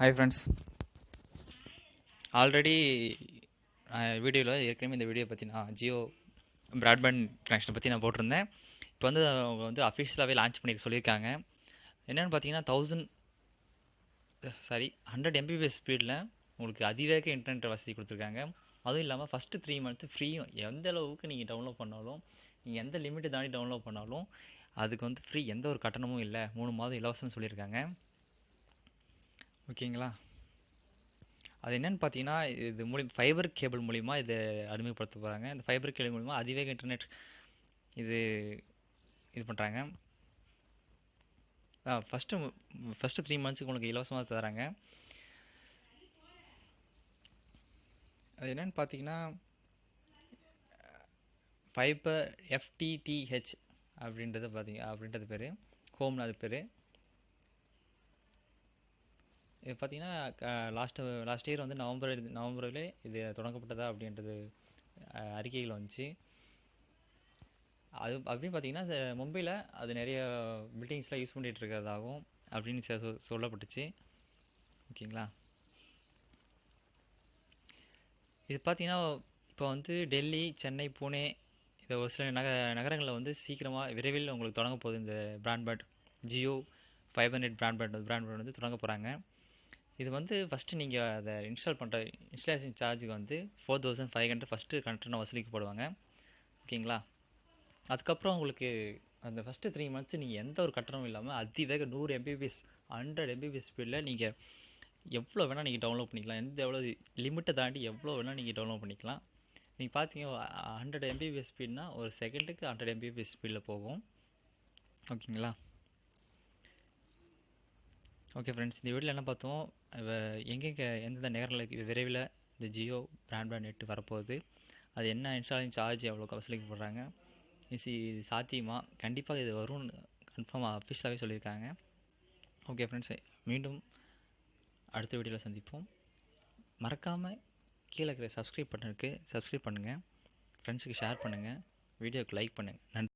Hi friends already வீடியோவில் ஏற்கனவே இந்த வீடியோ பற்றி நான் ஜியோ ப்ராட்பேண்ட் கனெக்ஷனை பற்றி நான் போட்டிருந்தேன். இப்போ வந்து அவங்க வந்து அஃபிஷியலாகவே லான்ச் பண்ணிக்க சொல்லியிருக்காங்க. என்னென்னு பார்த்தீங்கன்னா தௌசண்ட் சாரி ஹண்ட்ரட் எம்பிபிஎஸ் ஸ்பீடில் உங்களுக்கு அதிவேக இன்டர்நெட் வசதி கொடுத்துருக்காங்க. அதுவும் இல்லாமல் ஃபஸ்ட்டு த்ரீ மந்த்து ஃப்ரீயும் எந்த அளவுக்கு நீங்கள் டவுன்லோட் பண்ணாலும் நீங்கள் எந்த லிமிட்டை தாண்டி டவுன்லோட் பண்ணாலும் அதுக்கு வந்து ஃப்ரீ எந்த ஒரு கட்டணமும் இல்லை. மூணு மாதம் இலவசம்னு சொல்லியிருக்காங்க. ஓகேங்களா? அது என்னென்னு பார்த்தீங்கன்னா இது மூலி ஃபைபர் கேபிள் மூலிமா இதை அறிமுகப்படுத்த போகிறாங்க இந்த ஃபைபர் கேபிள் மூலிமா அதிவேக இன்டர்நெட் இது இது பண்ணுறாங்க ஃபஸ்ட்டு ஃபஸ்ட்டு த்ரீ மந்த்ஸுக்கு உங்களுக்கு இலவசமாக தராங்க. அது என்னென்னு பார்த்தீங்கன்னா ஃபைபர் எஃப்டிடிஹெச் அப்படின்றது பார்த்தீங்க அப்படின்றது பேர். ஹோம்னு அது பேர். இது பார்த்தீங்கன்னா லாஸ்ட்டு லாஸ்ட் இயர் வந்து நவம்பர் நவம்பரில் இது தொடங்கப்பட்டதா அப்படின்றது அறிக்கைகள் வந்துச்சு. அது அப்படின்னு பார்த்தீங்கன்னா ச- மும்பையில் அது நிறைய பில்டிங்ஸ்லாம் யூஸ் பண்ணிகிட்டு இருக்கிறதாகவும் அப்படின்னு சொ- சொல்லப்பட்டுச்சு. ஓகேங்களா? இது பார்த்தீங்கன்னா இப்போ வந்து டெல்லி சென்னை பூனே இந்த ஒரு சில நக நகரங்களில் வந்து சீக்கிரமாக விரைவில் உங்களுக்கு தொடங்க போகுது இந்த broadband Jio fibre net broadband broadband வந்து தொடங்க போகிறாங்க இது வந்து ஃபஸ்ட்டு நீங்கள் அதை இன்ஸ்டால் பண்ணுற இன்ஸ்டாலேஷன் சார்ஜுக்கு வந்து four thousand five hundred first content வசூலிக்கு போடுவாங்க. ஓகேங்களா? அதுக்கப்புறம் உங்களுக்கு அந்த ஃபஸ்ட்டு த்ரீ மந்த்ஸ் நீங்கள் எந்த ஒரு கட்டணமும் இல்லாமல் அதிவேக நூறு எம்பிபிஎஸ் ஹண்ட்ரட் எம்பிபிஎஸ் ஸ்பீடில் நீங்கள் எவ்வளோ வேணால் நீங்கள் டவுன்லோட் பண்ணிக்கலாம். எந்த எவ்வளோ லிமிட்டை தாண்டி எவ்வளோ வேணால் நீங்கள் டவுன்லோட் பண்ணிக்கலாம். நீங்கள் பார்த்தீங்க ஹண்ட்ரட் எம்பிபிஎஸ் ஸ்பீட்னா ஒரு செகண்டுக்கு ஹண்ட்ரட் எம்பிபிஎஸ் ஸ்பீடில் போகும். ஓகேங்களா? ஓகே ஃப்ரெண்ட்ஸ் இந்த வீடியோவில் என்ன பார்த்தோம்? எங்கெங்கே எந்தெந்த நேரங்களுக்கு விரைவில் இந்த ஜியோ பிராட்பேண்ட் நெட் வரப்போகுது? அது என்ன இன்ஸ்டாலிங் சார்ஜ் எவ்வளோ வசூலிக்க போடுறாங்க? இது இது சாத்தியமா? கண்டிப்பாக இது வரும்னு கன்ஃபார்மாக அஃபிஷியலாகவே சொல்லியிருக்காங்க. ஓகே ஃப்ரெண்ட்ஸ் மீண்டும் அடுத்த வீடியோவில் சந்திப்போம். மறக்காமல் கீழே இருக்கிற சப்ஸ்கிரைப் பட்டனுக்கு சப்ஸ்கிரைப் பண்ணுங்கள் ஃப்ரெண்ட்ஸுக்கு ஷேர் பண்ணுங்கள் வீடியோவுக்கு லைக் பண்ணுங்கள் நன்றி.